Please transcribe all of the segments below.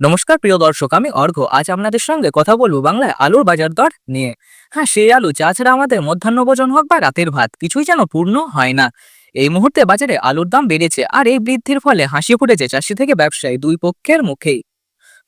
নমস্কার, প্রিয় দর্শক, আমি অর্ঘ আজ আপনাদের সঙ্গে কথা বলব বাংলায় আলুর বাজার দর নিয়ে। হ্যাঁ সেই আলু, যা ছাড়া আমাদের মধ্যাহ্ন ভোজন হোক বা রাতের ভাত, কিছুই যেন পূর্ণ হয় না। এই মুহূর্তে বাজারে আলুর দাম বেড়েছে আর এই বৃদ্ধির ফলে হাসি ফুটেছে চাষি থেকে ব্যবসায়ী দুই পক্ষের মুখেই।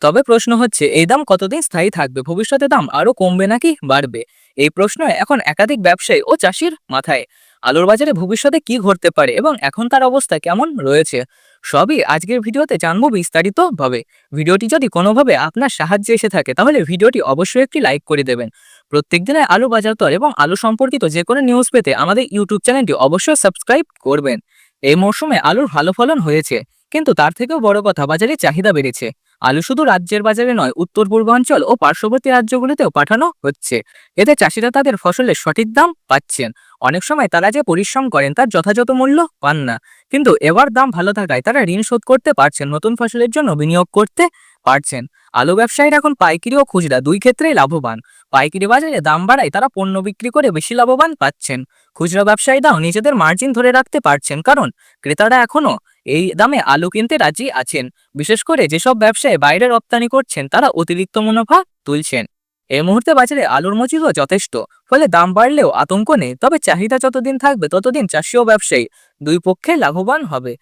তবে প্রশ্ন হচ্ছে, এই দাম কতদিন স্থায়ী থাকবে? ভবিষ্যতে দাম আরও কমবে নাকি বাড়বে? এই প্রশ্ন এখন একাধিক ব্যবসায়ী ও চাষির মাথায়। আলুর বাজারে ভবিষ্যতে কি ঘটতে পারে এবং এখন তার অবস্থা কেমন রয়েছে, সবই আজকের ভিডিওতে জানব বিস্তারিতভাবে। ভিডিওটি যদি কোনোভাবে আপনার সাহায্যে এসে থাকে, তাহলে ভিডিওটি অবশ্যই একটি লাইক করে দেবেন। প্রত্যেক দিনের আলু বাজার দর এবং আলু সম্পর্কিত যে কোনো নিউজ পেতে আমাদের ইউটিউব চ্যানেলটি অবশ্যই সাবস্ক্রাইব করবেন। এই মরশুমে আলুর ভালো ফলন হয়েছে, কিন্তু তার থেকেও বড় কথা বাজারে চাহিদা বেড়েছে। আলু শুধু রাজ্যের বাজারে নয়, উত্তর পূর্বাঞ্চল ও পার্শ্ববর্তী রাজ্যগুলিতেও পাঠানো হচ্ছে। এতে চাষিরা তাদের ফসলের সঠিক দাম পাচ্ছেন। অনেক সময় তারা যে পরিশ্রম করেন তার যথাযথ মূল্য পান না। কিন্তু এবার দাম ভালো থাকায় তারা ঋণ শোধ করতে পারছেন, নতুন ফসলের জন্য বিনিয়োগ করতে পারছেন। আলু ব্যবসায়ীরা এখন পাইকারি ও খুচরা দুই ক্ষেত্রেই লাভবান। পাইকারি বাজারে দাম বাড়ায় তারা পণ্য বিক্রি করে বেশি লাভবান পাচ্ছেন। খুচরা ব্যবসায়ীরাও নিজেদের মার্জিন ধরে রাখতে পারছেন, কারণ ক্রেতারা এখনও এই দামে আলু কিনতে রাজি আছেন। বিশেষ করে যেসব ব্যবসায়ী বাইরে রপ্তানি করছেন, তারা অতিরিক্ত মুনাফা তুলছেন। এই মুহূর্তে বাজারে আলুর মজুদও যথেষ্ট। ফলে দাম বাড়লেও আতঙ্ক নেই। তবে চাহিদা যতদিন থাকবে, ততদিন চাষি ও ব্যবসায়ী দুই পক্ষে লাভবান হবে।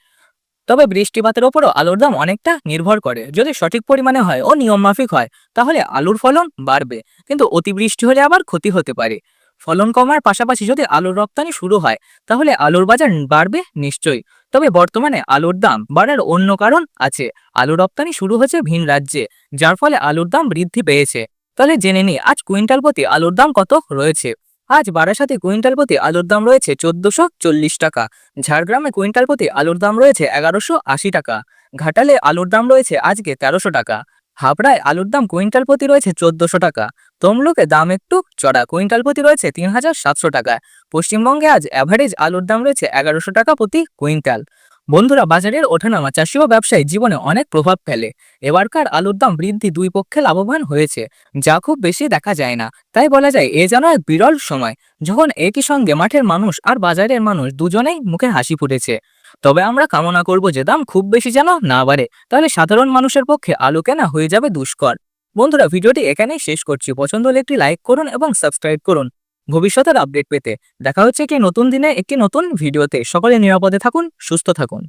তবে বৃষ্টিপাতের ওপরও আলুর দাম অনেকটা নির্ভর করে। যদি সঠিক পরিমাণে হয় ও নিয়মমাফিক হয়, তাহলে আলুর ফলন বাড়বে। কিন্তু অতিবৃষ্টি হলে আবার ক্ষতি হতে পারে। ফলন কমার পাশাপাশি যদি আলুর রপ্তানি শুরু হয়, তাহলে আলুর বাজার বাড়বে নিশ্চয়ই। তবে বর্তমানে আলুর দাম বাড়ার অন্য কারণ আছে। আলু রপ্তানি শুরু হয়েছে ভিন রাজ্যে, যার ফলে আলুর দাম বৃদ্ধি পেয়েছে। তাহলে জেনে নিই আজ কুইন্টাল প্রতি আলুর দাম কত রয়েছে? আজ বারাসাতে কুইন্টাল প্রতি আলুর দাম রয়েছে চোদ্দশো চল্লিশ টাকা। ঝাড়গ্রামে কুইন্টাল প্রতি আলুর দাম রয়েছে এগারোশো আশি টাকা। ঘাটালে আলুর দাম রয়েছে আজকে তেরোশো টাকা। হাবড়ায় আলুর দাম কুইন্টাল প্রতি রয়েছে চোদ্দশো টাকা। তমলুকে দাম একটু চড়া, কুইন্টাল প্রতি রয়েছে তিন হাজার সাতশো টাকা পশ্চিমবঙ্গে আজ অ্যাভারেজ আলুর দাম রয়েছে এগারোশো টাকা প্রতি কুইন্টাল। বন্ধুরা বাজারের ওঠানামা চাষি ও ব্যবসায়ী জীবনে অনেক প্রভাব ফেলে। এবারকার আলুর দাম বৃদ্ধি দুই পক্ষে লাভবান হয়েছে, যা খুব বেশি দেখা যায় না। তাই বলা যায়, এ যেন এক বিরল সময়, যখন একই সঙ্গে মাঠের মানুষ আর বাজারের মানুষ দুজনেই মুখে হাসি ফুটেছে। তবে আমরা কামনা করব যে দাম খুব বেশি যেন না বাড়ে, তাহলে সাধারণ মানুষের পক্ষে আলু কেনা হয়ে যাবে দুষ্কর। বন্ধুরা, ভিডিওটি এখানেই শেষ করছি। পছন্দ হলে একটি লাইক করুন এবং সাবস্ক্রাইব করুন। ভবিষ্যতের আপডেট পেতে। দেখা হচ্ছে একটি নতুন দিনে একটি নতুন ভিডিওতে। সকলে নিরাপদে থাকুন, সুস্থ থাকুন।